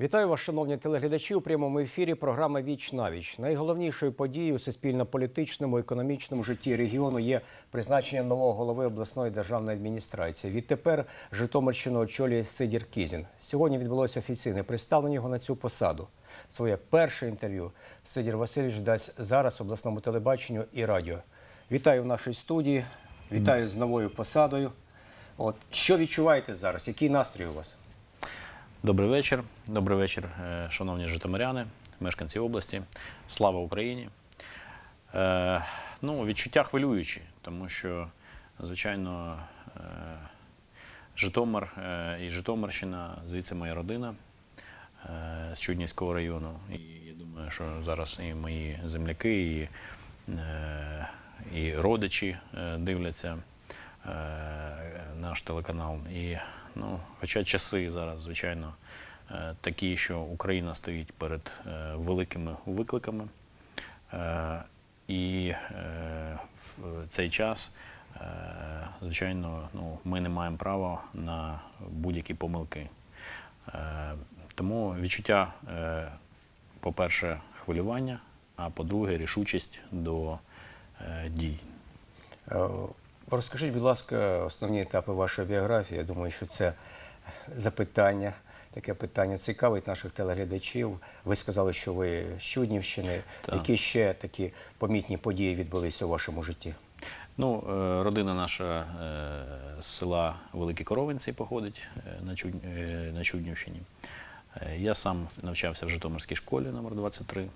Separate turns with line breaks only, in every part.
Вітаю вас, шановні телеглядачі. У прямому ефірі програма Віч на віч. Найголовнішою подією у суспільно-політичному економічному житті регіону є призначення нового голови обласної державної адміністрації. Відтепер Житомирщину очолює Сидір Кізін. Сьогодні відбулося офіційне представлення його на цю посаду. Своє перше інтерв'ю Сидір Васильович дасть зараз обласному телебаченню і радіо. Вітаю в нашій студії. Вітаю з новою посадою. От що відчуваєте зараз? Який настрій у вас?
Добрий вечір. Добрий вечір, е, шановні житомиряни, мешканці області. Слава Україні. Е, ну, відчуття хвилюючі, тому що, звичайно, е, Житомир і Житомирщина, звідси моя родина з Чуднівського району. І я думаю, що зараз і мої земляки, і, і родичі дивляться наш телеканал. І, ну, хоча часи зараз, звичайно, е, такі, що Україна стоїть перед е, великими викликами. Е, І в цей час, звичайно, ну, ми не маємо права на будь-які помилки. Тому відчуття, по-перше, хвилювання, а по-друге, рішучість до дій.
Розкажіть, будь ласка, основні етапи вашої біографії. Я думаю, що це запитання, таке питання цікавить наших телеглядачів. Ви сказали, що ви з Чуднівщини.
Так.
Які ще такі помітні події відбулися у вашому житті?
Ну, е, родина наша е, з села Великі Коровинці походить е, на, Чуд... на Чуднівщині. Я сам навчався в Житомирській школі номер 23.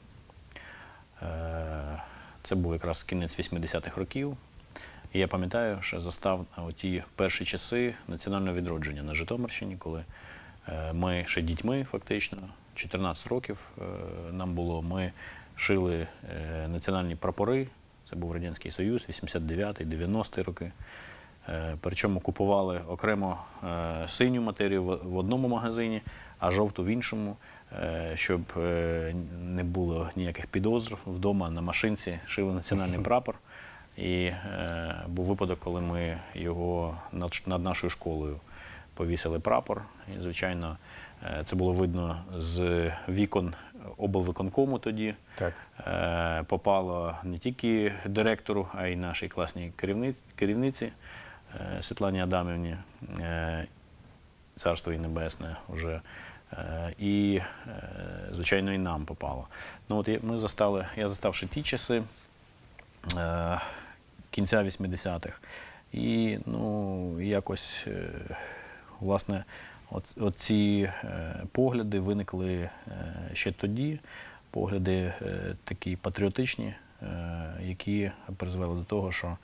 Е, Це був якраз кінець 80-х років. І я пам'ятаю, що застав ті перші часи національного відродження на Житомирщині, коли е, ми ще дітьми, фактично, 14 років е, нам було. Ми шили е, національні прапори. Це був Радянський Союз, 89-й, 90-й роки. Причому купували окремо синю матерію в одному магазині, а жовту в іншому, щоб не було ніяких підозр. Вдома на машинці шили національний прапор. І е, був випадок, коли ми його над, над нашою школою повісили прапор. І, звичайно, е, це було видно з вікон облвиконкому тоді.
Так.
Е, попало не тільки директору, а й нашій класній керівниці, керівниці е, Світлані Адамівні. Е, Царство їй небесне вже. Е, І, е, звичайно, і нам попало. Ну, от ми застали, я застав ще ті часи е, кінця 80-х. І ну, якось, е, власне, оці е, погляди виникли е, ще тоді. Погляди такі патріотичні, які призвели до того, що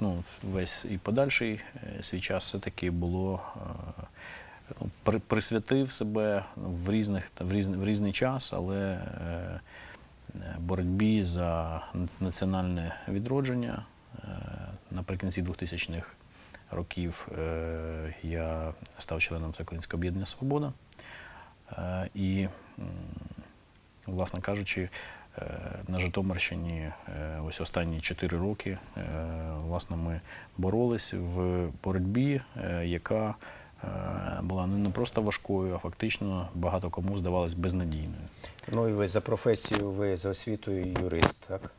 ну, весь і подальший свій час все-таки було. ну, при- присвятив себе в, різних, в, різний, в різний час, але боротьбі за національне відродження. Е, Наприкінці 2000-х років е, я став членом Всеукраїнського об'єднання Свобода. Е, І, власне кажучи, на Житомирщині ось останні 4 роки власне, ми боролись в боротьбі, яка була не просто важкою, а фактично багато кому здавалась безнадійною.
Ну і ви за професією, ви за освітою юрист, так?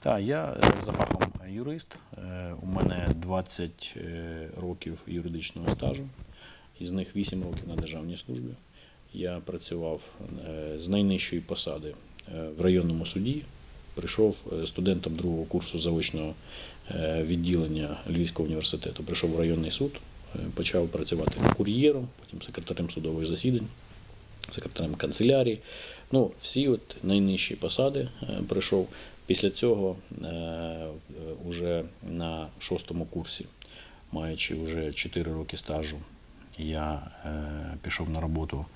Так, я е, за фахом юрист. Е, У мене 20 е, років юридичного стажу, із них 8 років на державній службі. Я працював е, з найнижчої посади е, в районному суді. Прийшов е, студентом другого курсу заочного е, відділення Львівського університету. Прийшов в районний суд, е, почав працювати кур'єром, потім секретарем судових засідань секретарем канцелярії. Ну, всі от найнижчі посади е, прийшов. Після цього, е, е, уже на шостому курсі, маючи вже 4 роки стажу, я е, пішов на роботу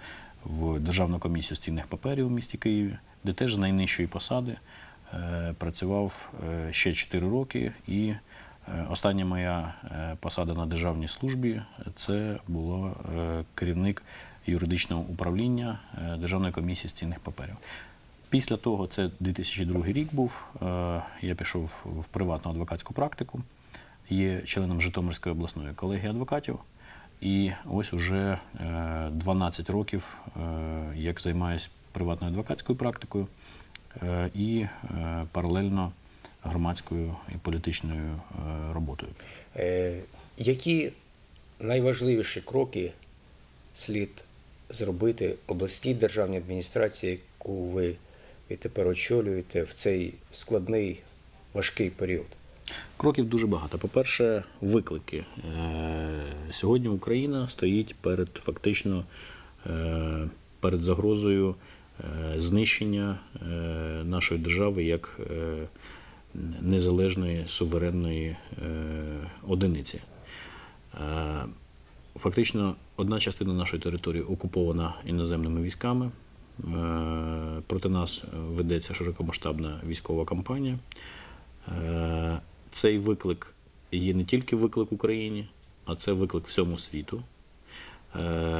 в Державну комісію з цінних паперів у місті Києві, де теж з найнижчої посади е, працював е, ще 4 роки. І е, остання моя е, посада на державній службі це було е, керівник юридичного управління е, Державної комісії з цінних паперів. Після того, це 2002 рік був, е, я пішов в приватну адвокатську практику, є членом Житомирської обласної колегії адвокатів. І ось уже е, 12 років, е, як займаюся приватною адвокатською практикою е, і е, паралельно громадською і політичною е, роботою.
Е, які найважливіші кроки слід зробити обласній державній адміністрації, яку ви відтепер очолюєте в цей складний важкий період?
Кроків дуже багато. По-перше, виклики. Е, Сьогодні Україна стоїть перед фактично перед загрозою знищення нашої держави як незалежної суверенної е, одиниці. Е, Фактично, одна частина нашої території окупована іноземними військами. Е, Проти нас ведеться широкомасштабна військова кампанія. Цей виклик є не тільки виклик Україні, а це виклик всьому світу.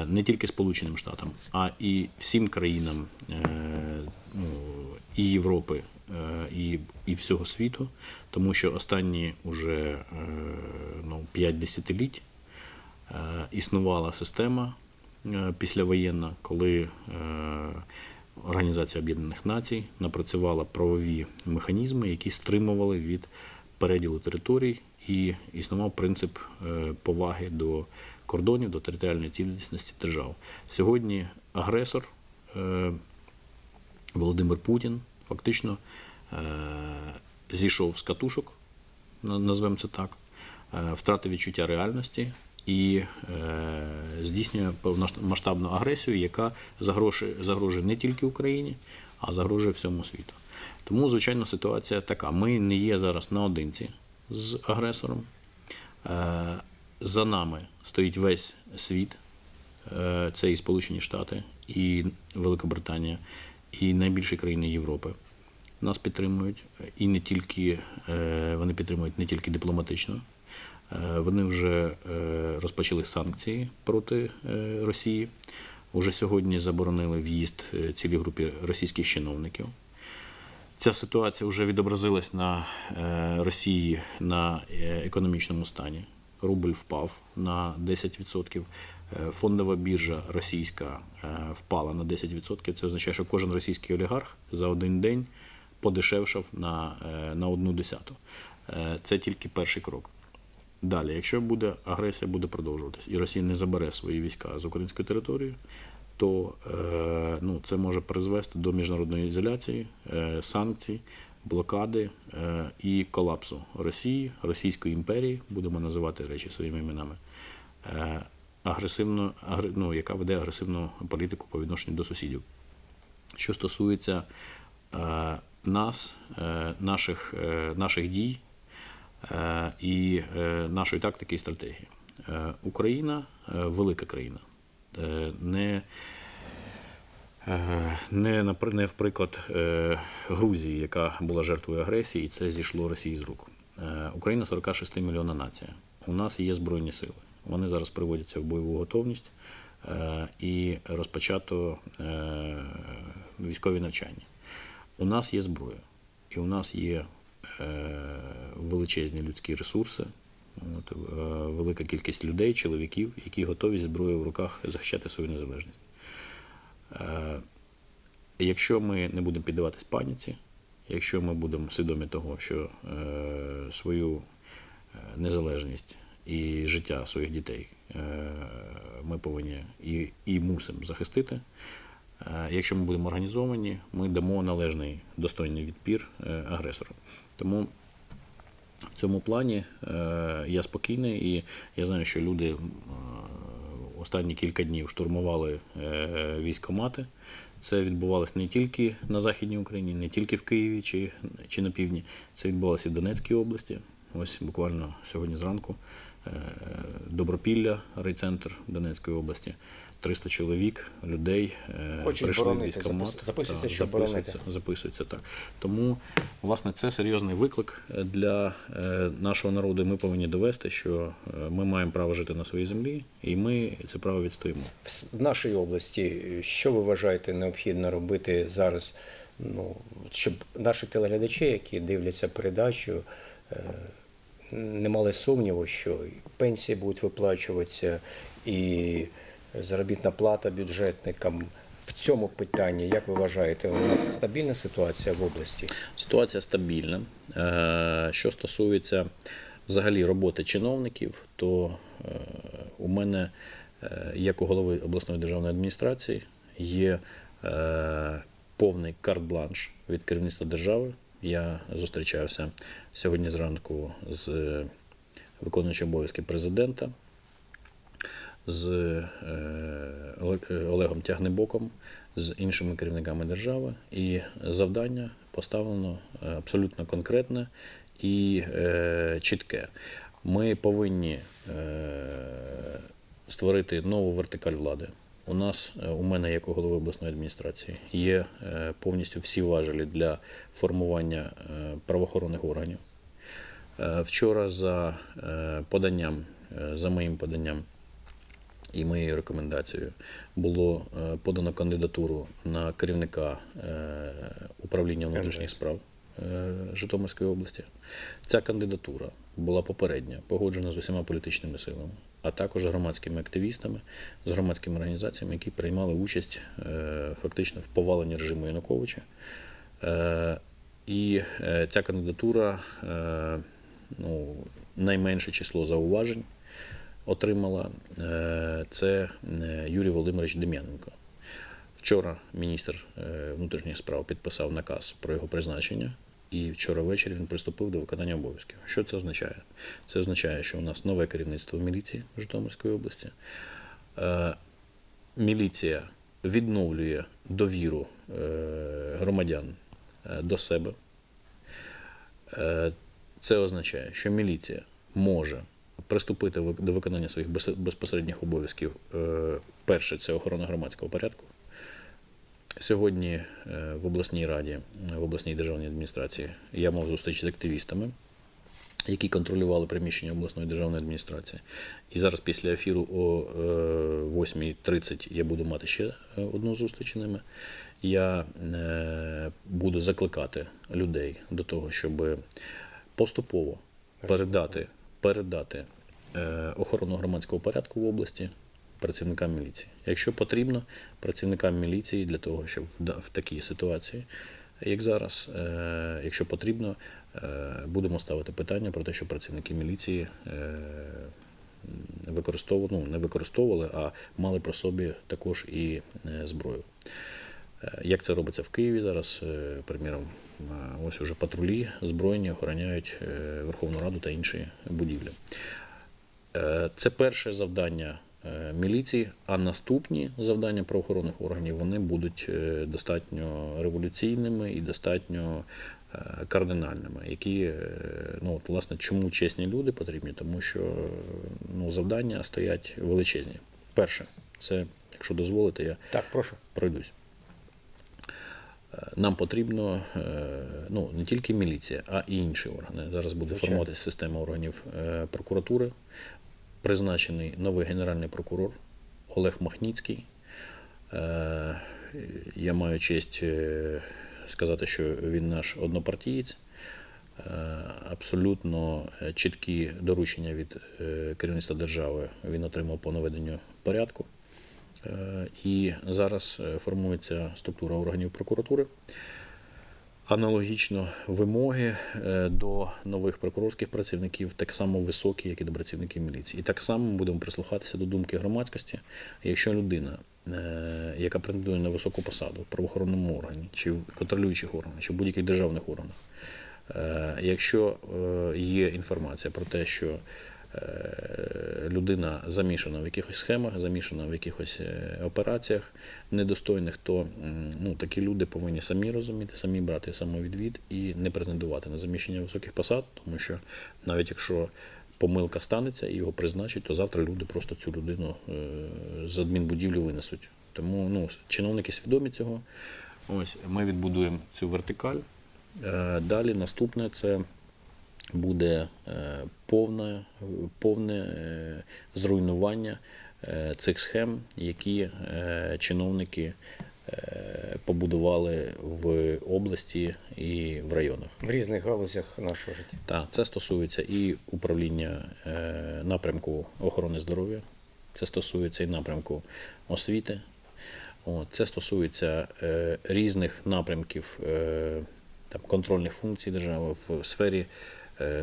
Не тільки Сполученим Штатам, а і всім країнам ну, і Європи, і, і всього світу, тому що останні уже е, ну, 5 десятиліть е, існувала система е, післявоєнна, коли е, Організація Об'єднаних Націй напрацювала правові механізми, які стримували від переділу територій, і існував принцип е, поваги до кордонів, до територіальної цілісності держав. Сьогодні агресор е, Володимир Путін фактично е, зійшов з катушок, назвемо це так, е, втратив відчуття реальності і е, здійснює повномасштабну агресію, яка загрожує, загрожує не тільки Україні, а загрожує всьому світу. Тому, звичайно, ситуація така. Ми не є зараз наодинці з агресором. За нами стоїть весь світ. Це і Сполучені Штати, і Великобританія, і найбільші країни Європи. Нас підтримують і не тільки е, вони підтримують не тільки дипломатично. Е, Вони вже е, розпочали санкції проти Росії. Уже сьогодні заборонили в'їзд цілій групі російських чиновників. Ця ситуація вже відобразилась на Росії на економічному стані. Рубль впав на 10%. Е, Фондова біржа російська е, впала на 10%. Це означає, що кожен російський олігарх за один день подешевшав на, е, на одну десяту. Це тільки перший крок. Далі, якщо буде агресія, буде продовжуватись, і Росія не забере свої війська з української території, то ну, це може призвести до міжнародної ізоляції, санкцій, блокади е, і колапсу Росії, Російської імперії, будемо називати речі своїми іменами, е, агресивно, агр, ну, яка веде агресивну політику по відношенню до сусідів. Що стосується е, нас, наших, наших дій і нашої тактики і стратегії. Україна велика країна. Не, не, напри- не в приклад е, Грузії, яка була жертвою агресії, і це зійшло Росії з рук. Е, Україна 46 мільйонна нація. У нас є збройні сили. Вони зараз приводяться в бойову готовність е, і розпочато е, військові навчання. У нас є зброя, і у нас є е, величезні людські ресурси, е, велика кількість людей, чоловіків, які готові зі зброєю в руках захищати свою незалежність. Е, Якщо ми не будемо піддаватись паніці, якщо ми будемо свідомі того, що е, свою е, незалежність і життя своїх дітей ми повинні і, і мусимо захистити. Якщо ми будемо організовані, ми дамо належний достойний відпір агресору. Тому в цьому плані я спокійний і я знаю, що люди останні кілька днів штурмували е, військомати. Це відбувалося не тільки на Західній Україні, не тільки в Києві чи, чи на півдні. Це відбувалося і в Донецькій області. Ось буквально сьогодні зранку е, Добропілля, райцентр Донецької області. 300 чоловік, людей е,
Хочуть
прийшли в
боронити,
військкомат.
запис- записується,
Так,
щоб
записується,
боронити.
так. Тому, власне, це серйозний виклик для е, нашого народу. Ми повинні довести, що е, ми маємо право жити на своїй землі, і ми це право відстоїмо.
В нашій області, що ви вважаєте необхідно робити зараз, ну, щоб наші телеглядачі, які дивляться передачу, е, не мали сумніву, що пенсії будуть виплачуватися, і заробітна плата бюджетникам. В цьому питанні, як ви вважаєте, у нас стабільна ситуація в області?
Ситуація стабільна. Е, Що стосується взагалі роботи чиновників, то е, у мене, е, як у голови обласної державної адміністрації, є повний карт-бланш від керівництва держави. Я зустрічався сьогодні зранку з виконуючим обов'язки президента, з е, Оле- Олегом Тягнебоком, з іншими керівниками держави. І завдання поставлено е, абсолютно конкретне і е, чітке. Ми повинні створити нову вертикаль влади. У нас, у мене, як у голови обласної адміністрації, є повністю всі важелі для формування правоохоронних органів. Вчора за поданням, за моїм поданням і моєю рекомендацією було е, подано кандидатуру на керівника е, управління внутрішніх справ е, Житомирської області. Ця кандидатура була попередньо погоджена з усіма політичними силами, а також громадськими активістами, з громадськими організаціями, які приймали участь фактично в поваленні режиму Януковича. І ця кандидатура ну, найменше число зауважень отримала. Е, Це е, Юрій Володимирович Дем'яненко. Вчора міністр е, внутрішніх справ підписав наказ про його призначення, і вчора ввечері він приступив до виконання обов'язків. Що це означає? Це означає, що у нас нове керівництво міліції Житомирської області. Міліція відновлює довіру громадян до себе. Це означає, що міліція може приступити до виконання своїх безпосередніх обов'язків. Е, Перше це охорона громадського порядку. Сьогодні е, в обласній раді, е, в обласній державній адміністрації я мав зустріч з активістами, які контролювали приміщення обласної державної адміністрації. І зараз після ефіру о е, 8.30 я буду мати ще е, одну зустріч з ними. Я е, буду закликати людей до того, щоб поступово передати, передати е, охорону громадського порядку в області працівникам міліції. Якщо потрібно, працівникам міліції для того, щоб в, такій ситуації, як зараз, е, якщо потрібно, е, будемо ставити питання про те, що працівники міліції використовували, ну не використовували, а мали при собі також і зброю. Як це робиться в Києві зараз? Приміром, ось уже патрулі збройні охороняють е, Верховну Раду та інші будівлі. Е, Це перше завдання е, міліції, а наступні завдання правоохоронних органів вони будуть е, достатньо революційними і достатньо е, кардинальними. Які, е, ну, от, власне, чому чесні люди потрібні? Тому що е, ну, завдання стоять величезні. Перше, це, якщо дозволите, я
Так, прошу.
пройдусь. Е, Нам потрібно е, ну, не тільки міліція, а і інші органи. Зараз буде
Звичайно.
формуватися система органів е, прокуратури. Призначений новий генеральний прокурор Олег Махніцький. Я маю честь сказати, що він наш однопартієць. Абсолютно чіткі доручення від керівництва держави він отримав по наведенню порядку. Е, І зараз е, формується структура органів прокуратури. Аналогічно вимоги е, до нових прокурорських працівників так само високі, як і до працівників міліції. І так само ми будемо прислухатися до думки громадськості. Якщо людина, яка претендує на високу посаду в правоохоронному органі, чи в контролюючих органах, чи в будь-яких державних органах, якщо є інформація про те, що людина замішана в якихось схемах, замішана в якихось е, операціях недостойних, то ну, такі люди повинні самі розуміти, самі брати самовідвід і не претендувати на заміщення високих посад, тому що навіть якщо помилка станеться і його призначать, то завтра люди просто цю людину е, з адмінбудівлі винесуть. Тому ну, чиновники свідомі цього. Ось ми відбудуємо цю вертикаль. Е, Далі наступне це буде е, повне, повне е, зруйнування е, цих схем, які чиновники побудували в області і в районах.
В різних галузях нашого життя.
Так, це стосується і управління напрямку охорони здоров'я, це стосується і напрямку освіти, це стосується різних напрямків там, контрольних функцій держави в сфері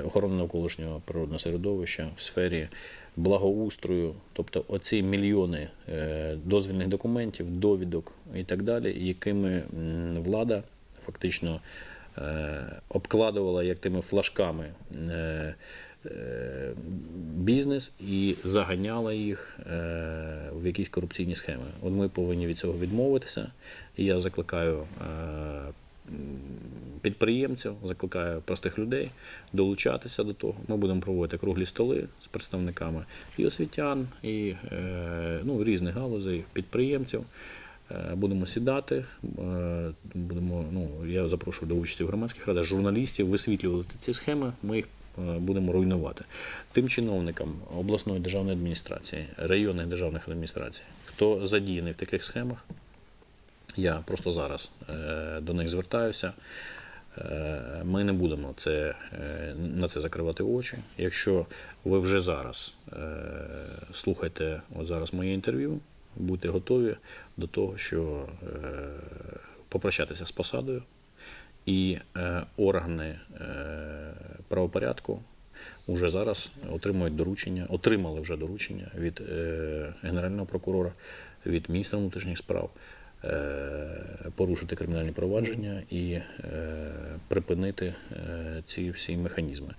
охорони навколишнього природного середовища, в сфері благоустрою, тобто оці мільйони е, дозвільних документів, довідок і так далі, якими влада фактично е, обкладувала як тими флажками е, е, бізнес і заганяла їх е, в якісь корупційні схеми. От ми повинні від цього відмовитися. І я закликаю е, підприємців, закликаю простих людей долучатися до того. Ми будемо проводити круглі столи з представниками і освітян, і е, ну, різних галузей, підприємців. Е, Будемо сідати, е, будемо, ну, я запрошую до участі в громадських радах журналістів, висвітлювати ці схеми, ми їх будемо руйнувати. Тим чиновникам обласної державної адміністрації, районних державних адміністрацій, хто задіяний в таких схемах, я просто зараз е, до них звертаюся. Е, Ми не будемо це, е, на це закривати очі. Якщо ви вже зараз слухаєте от зараз моє інтерв'ю, будьте готові до того, що попрощатися з посадою, і органи правопорядку вже зараз отримують доручення, отримали вже доручення від Генерального прокурора, від міністра внутрішніх справ порушити кримінальні провадження і е, припинити е, ці всі механізми.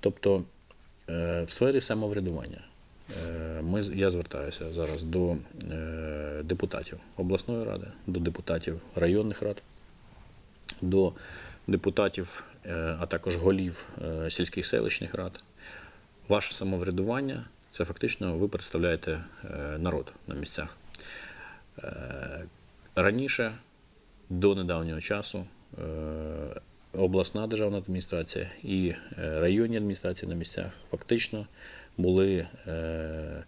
Тобто е, в сфері самоврядування е, ми, я звертаюся зараз до е, депутатів обласної ради, до депутатів районних рад, до депутатів, е, а також голів е, сільських селищних рад. Ваше самоврядування це фактично ви представляєте е, народ на місцях. Раніше, до недавнього часу, е, обласна державна адміністрація і е, районні адміністрації на місцях фактично були е,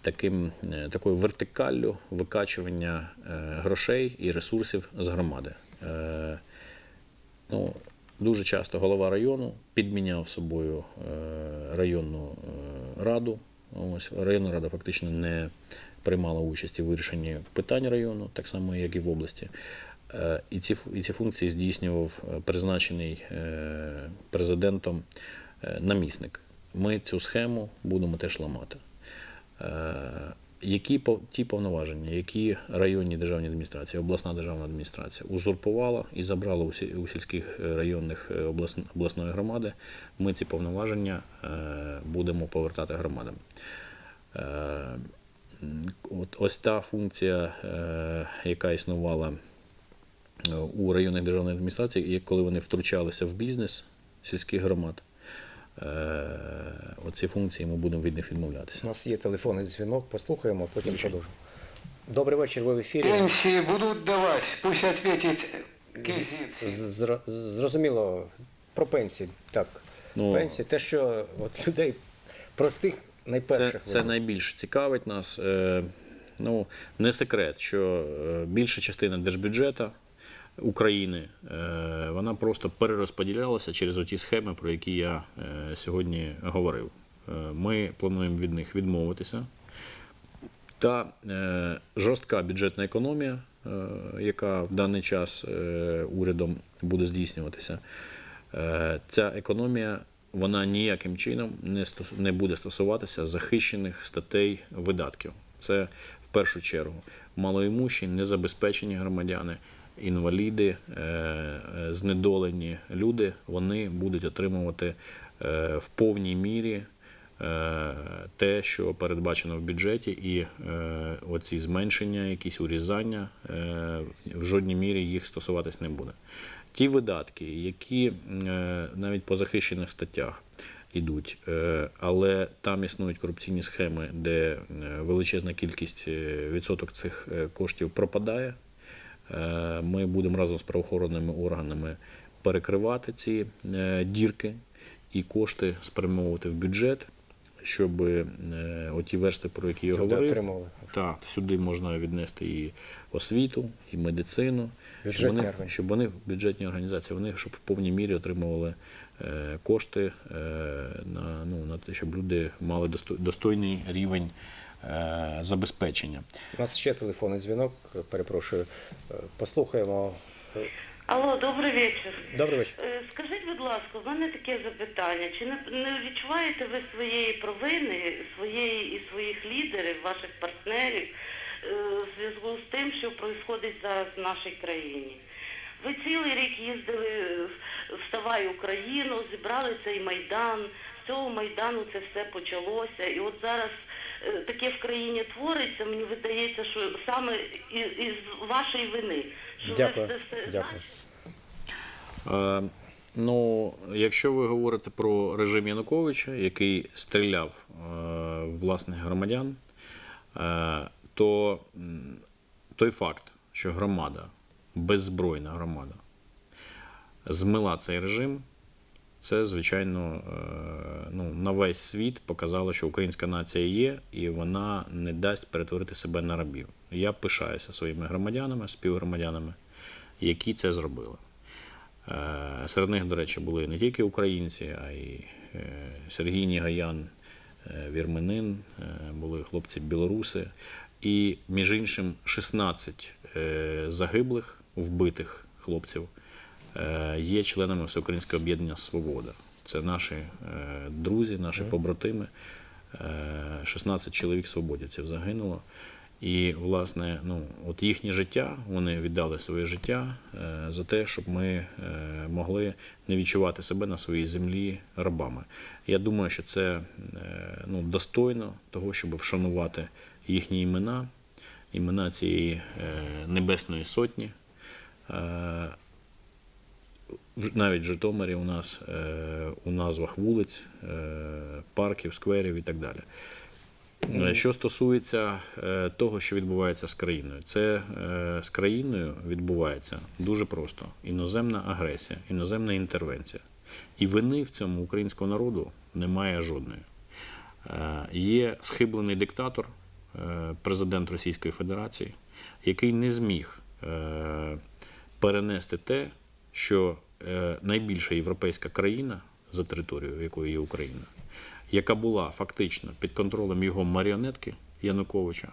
таким, такою вертикаллю викачування грошей і ресурсів з громади. Ну, дуже часто голова району підміняв собою районну раду. Ось районна рада фактично не приймала участі в вирішенні питань району, так само як і в області. Е, І ці, і ці функції здійснював е, призначений е, президентом намісник. Ми цю схему будемо теж ламати. Які ті повноваження, які районні державні адміністрації, обласна державна адміністрація узурпувала і забрала у сільських районних обласної громади, ми ці повноваження будемо повертати громадам. От ось та функція, е, яка існувала е, у районних державних адміністраціях, і коли вони втручалися в бізнес сільських громад, е, оці функції ми будемо від них відмовлятися.
У нас є телефонний дзвінок, послухаємо, потім продовжимо. Добрий вечір, ви в ефірі.
Пенсии будут давать, пусть.
З- Зрозуміло про пенсії. Так,
Ну,
пенсії, те, що от людей простих найперших.
це
виборів.
найбільше цікавить нас. Е, Ну, не секрет, що е, більша частина держбюджету України е, вона просто перерозподілялася через оті схеми, про які я сьогодні говорив. Ми плануємо від них відмовитися. Та жорстка бюджетна економія, яка в даний час урядом буде здійснюватися, ця економія вона ніяким чином не, не буде стосуватися захищених статей видатків. Це в першу чергу малоімущі, незабезпечені громадяни, інваліди, е, е, знедолені люди, вони будуть отримувати е, в повній мірі те, що передбачено в бюджеті, і е, оці зменшення, якісь урізання е, в жодній мірі їх стосуватись не буде. Ті видатки, які е, навіть по захищених статтях йдуть, е, але там існують корупційні схеми, де е, величезна кількість е, відсоток цих е, коштів пропадає. Е, Ми будемо разом з правоохоронними органами перекривати ці е, дірки і кошти спрямовувати в бюджет. Щоб е, оті версти, про які я
Люди
говорив,
отримували.
так, сюди можна віднести і освіту, і медицину, щоб вони, щоб вони бюджетні організації, вони щоб в повній мірі отримували е, кошти е, на, ну, на те, щоб люди мали достой- достойний рівень забезпечення.
У нас ще телефонний дзвінок. Перепрошую. Послухаємо.
Алло, добрий вечір.
Добрий вечір.
Е, Скажіть, будь ласка, в мене таке запитання. Чи не, не відчуваєте ви своєї провини, своєї і своїх лідерів, ваших партнерів е, в зв'язку з тим, що відбувається зараз в нашій країні? Ви цілий рік їздили в Вставай Україну, зібрали цей майдан. З цього майдану це все почалося. І от зараз е, таке в країні твориться, мені видається, що саме із, із вашої вини. Що
Дякую.
ви це все
Дякую.
Е, Ну, якщо ви говорите про режим Януковича, який стріляв е, в власних громадян, е, то той факт, що громада, беззбройна громада, змила цей режим, це, звичайно, е, ну, на весь світ показало, що українська нація є, і вона не дасть перетворити себе на рабів. Я пишаюся своїми громадянами, співгромадянами, які це зробили. Е, Серед них, до речі, були не тільки українці, а й е, Сергій Нігаян, е, Вірменин, були хлопці білоруси. І, між іншим, 16 е, загиблих, вбитих хлопців є членами Всеукраїнського об'єднання Свобода. Це наші друзі, наші побратими. Е, 16 чоловік свободівців загинуло. І, власне, ну, от їхнє життя, вони віддали своє життя е, за те, щоб ми е, могли не відчувати себе на своїй землі рабами. Я думаю, що це е, ну, достойно того, щоб вшанувати їхні імена, імена цієї небесної сотні. Навіть в Житомирі у нас у назвах вулиць, парків, скверів і так далі. Е, Що стосується е, того, що відбувається з країною, це е, з країною відбувається дуже просто: іноземна агресія, іноземна інтервенція. І вини в цьому українського народу немає жодної. Є схиблений диктатор, президент Російської Федерації, який не зміг перенести те, що найбільша європейська країна за територією якої є Україна, яка була фактично під контролем його маріонетки Януковича,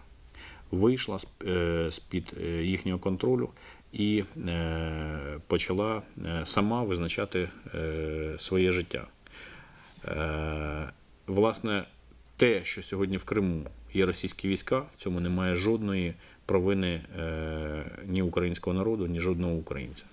вийшла е, з-під е, їхнього контролю і е, почала сама визначати своє життя. Власне, те, що сьогодні в Криму є російські війська, в цьому немає жодної провини е, ні українського народу, ні жодного українця.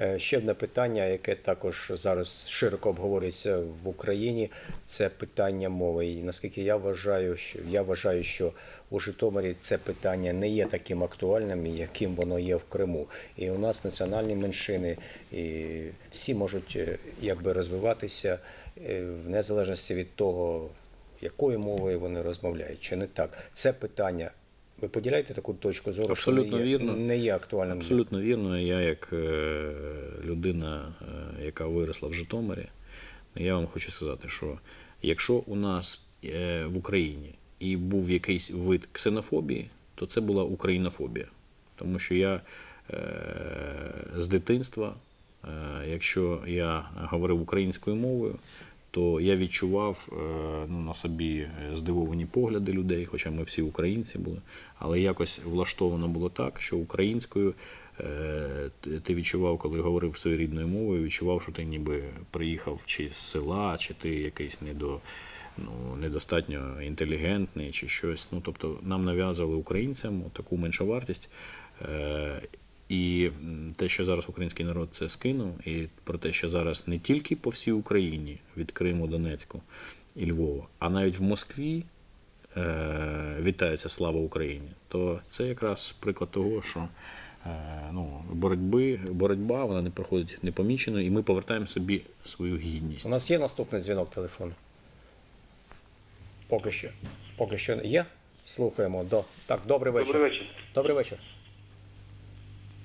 Е, Ще одне питання, яке також зараз широко обговорюється в Україні, це питання мови. І наскільки я вважаю, що я вважаю, що у Житомирі це питання не є таким актуальним, яким воно є в Криму. І у нас національні меншини, і всі можуть е, якби розвиватися в незалежності від того, якою мовою вони розмовляють, чи не так. Це питання. Ви поділяєте таку точку зору,
Абсолютно
що не є,
вірно.
не є актуальним?
Абсолютно вірно. Я, як е, людина, е, яка виросла в Житомирі, я вам хочу сказати, що якщо у нас е, в Україні і був якийсь вид ксенофобії, то це була українофобія. Тому що я е, з дитинства, е, якщо я говорив українською мовою, то я відчував е, ну, на собі е, здивовані погляди людей, хоча ми всі українці були, але якось влаштовано було так, що українською е, ти- відчував, коли говорив своєю рідною мовою, відчував, що ти ніби приїхав чи з села, чи ти якийсь недо, ну, недостатньо інтелігентний, чи щось. Ну, тобто нам нав'язували українцям таку меншовартість. І те, що зараз український народ це скинув, і про те, що зараз не тільки по всій Україні, від Криму, Донецьку і Львова, а навіть в Москві е, вітаються слава Україні, то це якраз приклад того, що е, ну, боротьби, боротьба вона не проходить непомічено, і ми повертаємо собі свою гідність.
У нас є наступний дзвінок телефону? Поки що. Поки що є. Слухаємо. До... Так, добрий вечір.
Добрий вечір.
Добрий вечір.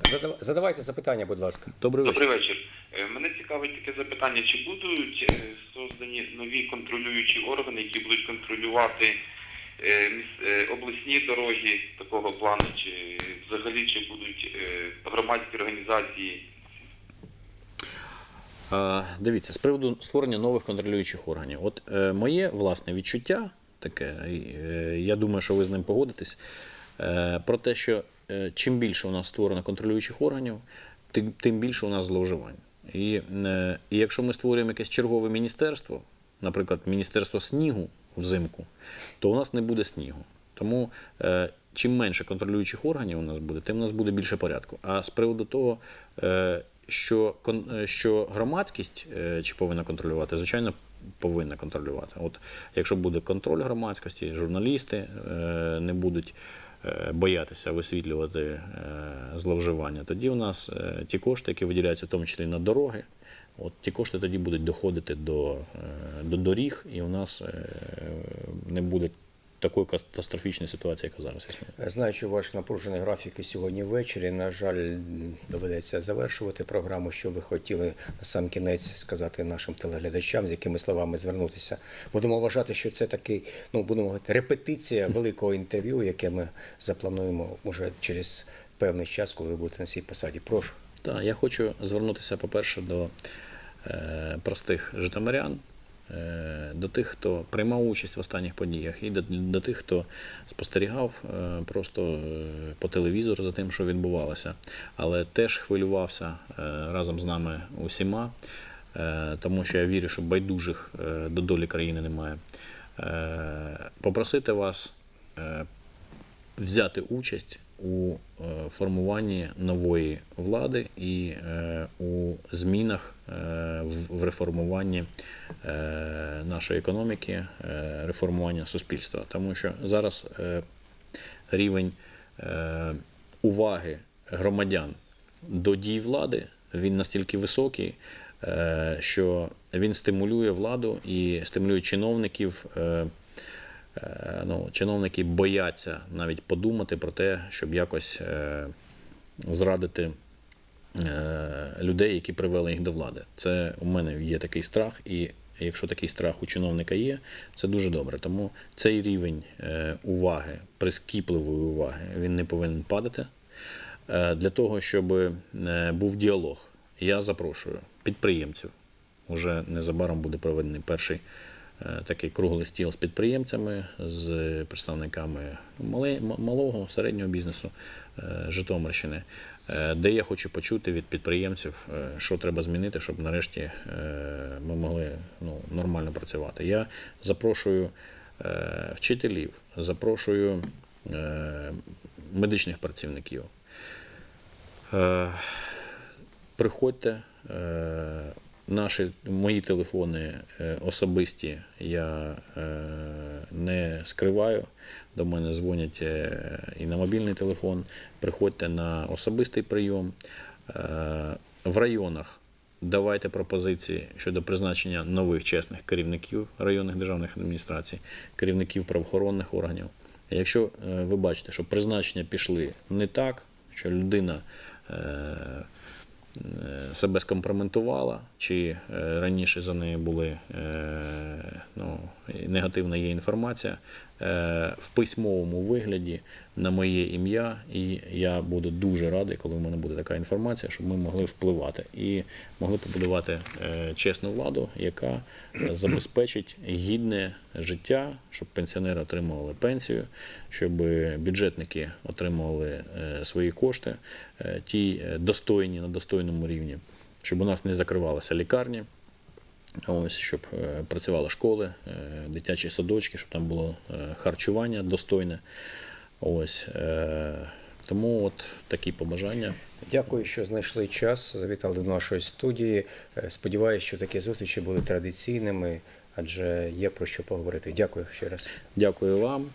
Задав- Задавайте запитання, будь ласка.
Добрий вечір.
Добрий вечір. Е, Мене цікавить таке запитання: чи будуть е, создані нові контролюючі органи, які будуть контролювати е, обласні дороги такого плану, чи взагалі чи будуть громадські організації?
Дивіться, з приводу створення нових контролюючих органів. От моє власне відчуття таке, я думаю, що ви з ним погодитесь, про те, що чим більше у нас створено контролюючих органів, тим, більше у нас зловживань. І, е, і якщо ми створюємо якесь чергове міністерство, наприклад, міністерство снігу взимку, то у нас не буде снігу. Тому е, чим менше контролюючих органів у нас буде, тим у нас буде більше порядку. А з приводу того, е, що, е, що громадськість е, чи повинна контролювати, звичайно, повинна контролювати. От якщо буде контроль громадськості, журналісти е, не будуть е, боятися висвітлювати е, зловживання, тоді у нас е, ті кошти, які виділяються в тому числі на дороги, От ті кошти тоді будуть доходити до, е, до доріг, і у нас е, не буде такої катастрофічної ситуації, яка зараз існує.
Знаючи ваш напружений графік і сьогодні ввечері, на жаль, доведеться завершувати програму. Що ви хотіли на сам кінець сказати нашим телеглядачам, з якими словами звернутися. Будемо вважати, що це такий, ну будемо говорити, репетиція великого інтерв'ю, яке ми заплануємо уже через певний час, коли ви будете на цій посаді. Прошу.
Так, я хочу звернутися, по-перше, до е, простих житомирян, до тих, хто приймав участь в останніх подіях, і до, до тих, хто спостерігав е, просто е, по телевізору за тим, що відбувалося, але теж хвилювався е, разом з нами усіма, е, тому що я вірю, що байдужих е, до долі країни немає. Е, попросити вас е, взяти участь у е, формуванні нової влади і е, у змінах е, в реформуванні нашої економіки, реформування суспільства. Тому що зараз рівень уваги громадян до дій влади він настільки високий, що він стимулює владу і стимулює чиновників. Е, ну, чиновники бояться навіть подумати про те, щоб якось е, зрадити е, людей, які привели їх до влади. Це у мене є такий страх, і якщо такий страх у чиновника є, це дуже добре. Тому цей рівень уваги, прискіпливої уваги, він не повинен падати. Для того, щоб був діалог, я запрошую підприємців. Уже незабаром буде проведений перший такий круглий стіл з підприємцями, з представниками малого, середнього бізнесу е, Житомирщини, е, де я хочу почути від підприємців, е, що треба змінити, щоб нарешті е, ми могли ну, нормально працювати. Я запрошую е, вчителів, запрошую е, медичних працівників. Е, Приходьте. Наші мої телефони е, особисті я е, не скриваю. До мене дзвонять е, і на мобільний телефон. Приходьте на особистий прийом. В районах давайте пропозиції щодо призначення нових чесних керівників районних державних адміністрацій, керівників правоохоронних органів. Якщо ви бачите, що призначення пішли не так, що людина себе скомпрометувала, чи е, раніше за нею були е, ну, негативна є інформація е, в письмовому вигляді на моє ім'я, і я буду дуже радий, коли в мене буде така інформація, щоб ми могли впливати і могли побудувати е, чесну владу, яка е, забезпечить гідне життя, щоб пенсіонери отримували пенсію, щоб бюджетники отримували е, свої кошти, е, ті е, достойні на достойному рівні, щоб у нас не закривалися лікарні. Ось, щоб е, працювали школи, е, дитячі садочки, щоб там було е, харчування достойне. Ось, тому от такі побажання.
Дякую, що знайшли час. Завітали до нашої студії. Сподіваюсь, що такі зустрічі були традиційними, адже є про що поговорити. Дякую ще раз.
Дякую вам,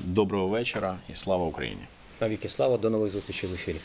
доброго вечора і слава Україні!
Навіки слава, до нових зустрічей в ефірі.